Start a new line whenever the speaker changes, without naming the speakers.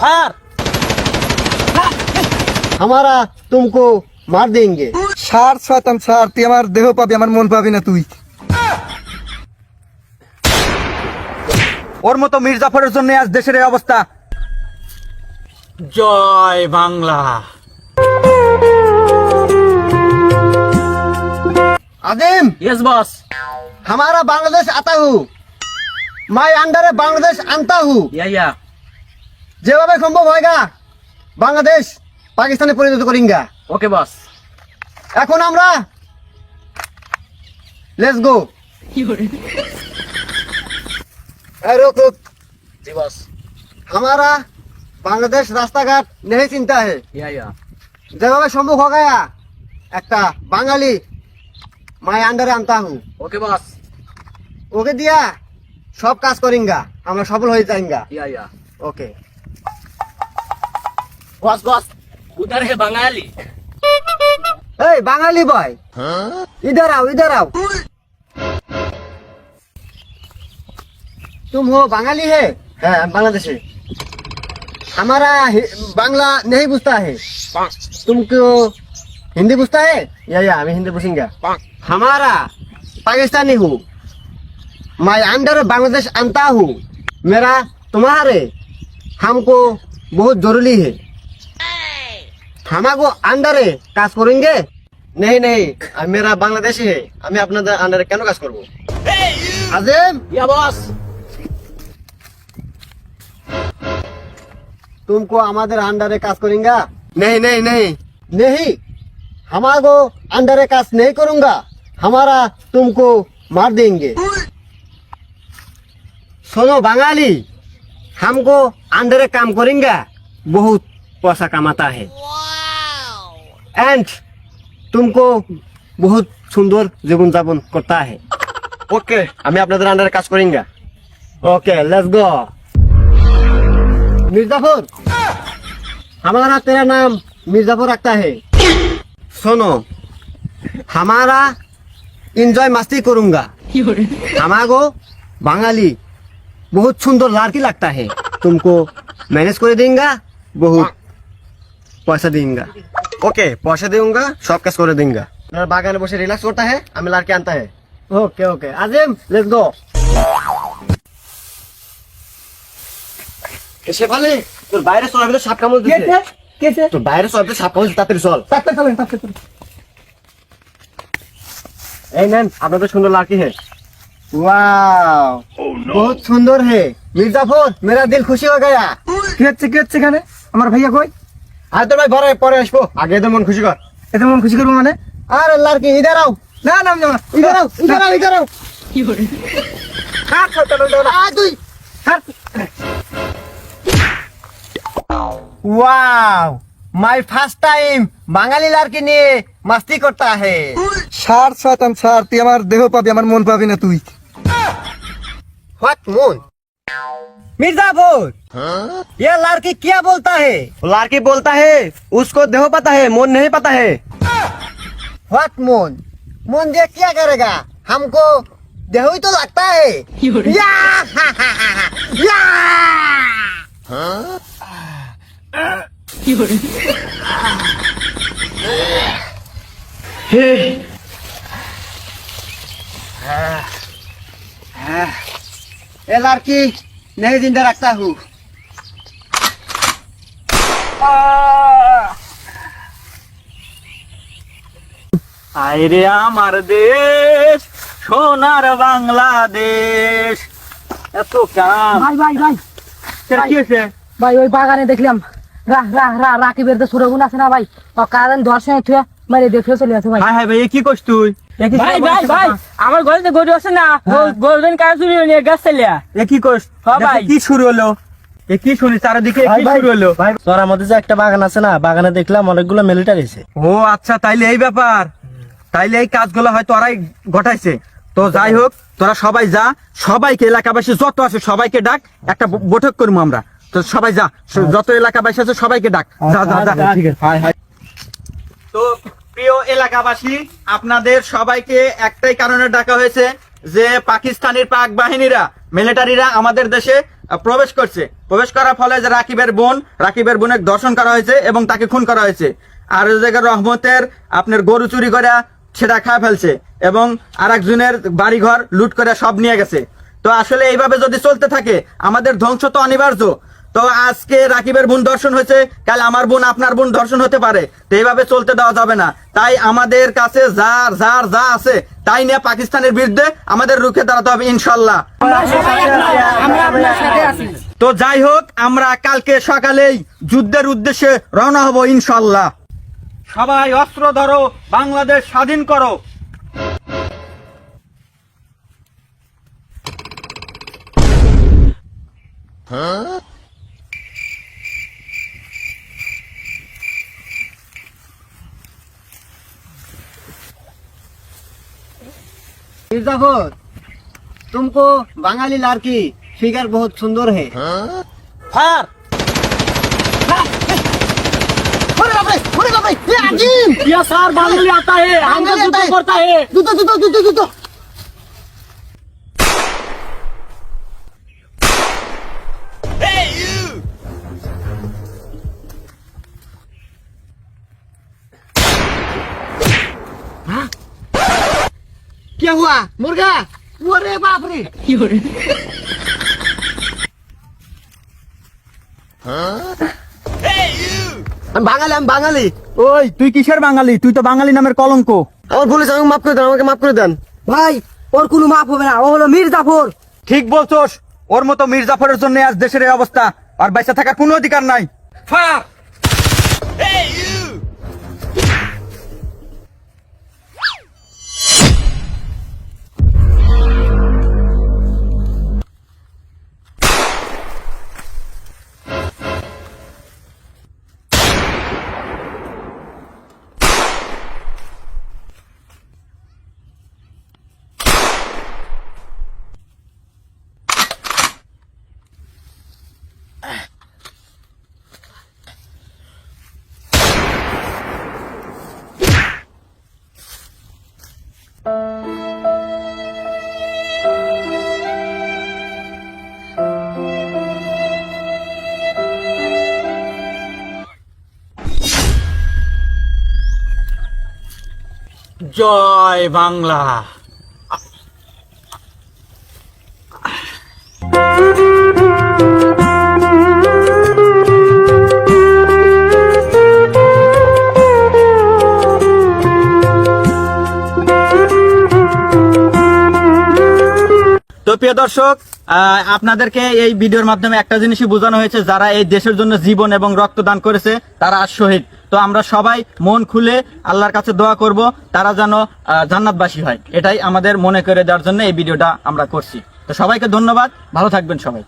Fire
हमारा तुमको मार देंगे
সার শয়তান সার তুই আমার দেহ পাবি আমার মন পাবি না তুই
ওর মতো মির্জাফরের জন্য আজ দেশের এই অবস্থা জয় বাংলা
आदिम
यस बॉस
हमारा बांग्लादेश आता हूँ मैं अंडर बांग्लादेश आनता हूँ
या या
যেভাবে সম্ভব হয়গা বাংলাদেশ পাকিস্তানে পরিণত করিঙ্গা
ओके बॉस
এখন আমরা লেটস গো रुक रुक
जी बॉस
हमारा बांग्लादेश रास्ता घाट नहीं चिंता है
या या
যেভাবে সম্ভব हो गया একটা বাঙালি মাই আন্ডারে আনতা হুঁ
ओके बॉस
ওকে দিয়া সব কাজ করিঙ্গা আমরা সফল হয়ে যাইঙ্গা
या या
ওকে
बॉस बॉस उधर है बंगाली
এই বাঙালি বয় इधर आओ इधर आओ तुम हो बांगाली है हाँ बांग्लादेशी हमारा हि- बांग्ला नहीं पूछता है तुमको हिंदी पूछता है या या मैं हिंदी पूछूंगा हमारा पाकिस्तानी हूँ मैं अंडर बांग्लादेश आनता हूँ मेरा तुम्हारे हमको बहुत जरूरी है হামাগো আন্ডারে কাজ করেন গে नहीं নেই। আমি মেরা বাংলাদেশি হে। क्या আপনাদের আন্ডারে কেন কাজ तुमको हमारे अंडर काज करेंगा नहीं नहीं नहीं नहीं हमारो अंडारे काज नहीं करूँगा हमारा तुमको मार देंगे सुनो बंगाली हमको अंडारे काम करेंगे बहुत पैसा कमाता है এন্ড তুমি বহু সুন্দর জীবন যাপন করতে আহে ওকে আমি আপনাদের আন্ডারে কাজ করিঙ্গা ওকে লেটস গো মির্জাফর আমার तेरा নাম মির্জাফর রাখতে আহে শোনো हमारा এনজয় মাস্তি করুঙ্গা। আমাগো বাঙালি বহুত সুন্দর লাড়কি লাগতা হে। তুমকো ম্যানেজ করে দিঙ্গা বহুত পয়সা দিঙ্গা। ओके पैसा दूंगा सब कैश कर देंगे बागान बसे रिलैक्स करता है हमें लड़के आनता है okay okay Azim let's go এসে ফেলে তোর বাইরে চল আমি তো সাপ কামড় দিচ্ছে
কেছে
তোর বাইরে চল তো সাপ কামড় দিচ্ছে, তাড়াতাড়ি চল
তাতে চলেন তাতে চলেন
এই নেন আপনার তো সুন্দর লাকি है वाओ बहुत सुंदर है मिर्जापुर मेरा दिल खुशी हो गया
কি হচ্ছে কি হচ্ছে এখানে আমার ভাইয়া কই
আর তোর ভাই পরে পরে আসব। আগে তো মন খুশি কর।
এদের মন খুশি করব মানে?
আর আল্লাহর কি ইদার
আও না না না।
ইদার আও ইদার আও ইদার আও।
কি করে? কাট খাতা না
না তুই wow my first time Bangali লারকে নিয়ে মাস্তি করতে আহে।
সার সাতাম সার তুই আমার দেহ পাবি আমার মন পাবি না তুই।
হোয়াট মন? मिर्जापुर। ये लड़की क्या बोलता है? लड़की बोलता है उसको देह पता है मोन नहीं पता है। व्हाट मोन मोन ये क्या करेगा? हमको देह ही तो लगता है। या! या! ये लड़की नहीं जिंदा रखता हूँ
আইরে আমার দেশ সোনার বাংলাদেশ এত কাম
ভাই ভাই ভাই
সেটা কি হয়েছে
ভাই ওই বাগানে দেখলাম রা রা রা রাকিবের যে ছোটগুলো আছে না ভাই ও কারেন্ট দর্শনে থুয়ে মেরে দেখে চলে আছে ভাই
হাই হাই ভাই এ কি করছ তুই এ কি
ভাই ভাই ভাই আমার ঘরে তো গরু আছে না। কাজ চুরি গাছ চালিয়া
এ কি
হ্যাঁ ভাই।
কি শুরু হলো। এ কি শুনি চারিদিকে কি শুরু হলো?
তোর আমাদের যে একটা বাগান আছে না? বাগানে দেখলাম অনেকগুলো মিলিটারি আছে
ও আচ্ছা তাইলে এই ব্যাপার। তাইলে এই কাজগুলো হয়তো ওরাই ঘটাইছে। তো যাই হোক তোরা সবাই যা। সবাইকে এলাকাবাসী যত আছে সবাইকে ডাক। একটা বৈঠক করব আমরা। তো সবাই যা। যত এলাকাবাসী আছে সবাইকে ডাক। যা যা যা।
ঠিক আছে।
Hi hi. তো প্রিয় এলাকাবাসী, আপনাদের সবাইকে একটাই কারণে ডাকা হয়েছে যে পাকিস্তানের পাক বাহিনীরা, মিলিটারিরা আমাদের দেশে প্রবেশ করছে। প্রবেশ করার ফলে যে রাকিবের বোন, রাকিবের বোনের দর্শন করা হয়েছে এবং তাকে খুন করা হয়েছে। আর জায়গায় রহমতের আপনার গরু চুরি করে সেটা খায় ফেলছে এবং আর একজনের বাড়িঘর লুট করে সব নিয়ে গেছে। তো আসলে এইভাবে যদি চলতে থাকে, আমাদের ধ্বংস তো অনিবার্য। তো আজকে রাকিবের বোন দর্শন হয়েছে কাল আমার বোন আপনার বোন দর্শন হতে পারে তো এইভাবে চলতে দেওয়া যাবে না। তাই আমাদের কাছে যার যার যা আছে তাই নিয়ে পাকিস্তানের বিরুদ্ধে আমাদের রুখে দাঁড়াতে হবে ইনশাল্লাহ তো যাই হোক আমরা কালকে সকালেই যুদ্ধের উদ্দেশ্যে রওনা হব ইনশাল্লাহ সবাই অস্ত্র ধরো বাংলাদেশ স্বাধীন করো।
मिर्जाफर तुमको बंगाली लड़की फिगर बहुत सुंदर है
फार
अरे बाप रे अरे बाप रे ये अजीब ये सर
बांग्ली आता है
हम जूता करता है
जूता जूता जूता जूता क्या हुआ मुर्गा अरे बाप रे আমি বাঙালি আমি বাঙালি
ওই তুই কিসের বাঙালি তুই তো বাঙালি নামের কলঙ্ক
আমার ভুলে আমাকে মাফ করে দেন আমাকে মাফ করে দেন
ভাই ওর কোনো মাপ হবে না ও হলো মির্জাফর
ঠিক বলছোস ওর মতো মির্জাফরের জন্য আজ দেশের এই অবস্থা আর বাইসা থাকার কোনো অধিকার নাই ফায়ার জয় বাংলা। তো প্রিয় দর্শক আপনাদেরকে এই ভিডিওর মাধ্যমে একটা জিনিসই বোঝানো হয়েছে, যারা এই দেশের জন্য জীবন এবং রক্ত দান করেছে, তারা আর শহীদ। তো আমরা সবাই মন খুলে আল্লাহর কাছে দোয়া করব, তারা যেন জান্নাতবাসী হয়। এটাই আমাদের মনে করে দেওয়ার জন্য এই ভিডিওটা আমরা করছি। তো সবাইকে ধন্যবাদ, ভালো থাকবেন সবাই।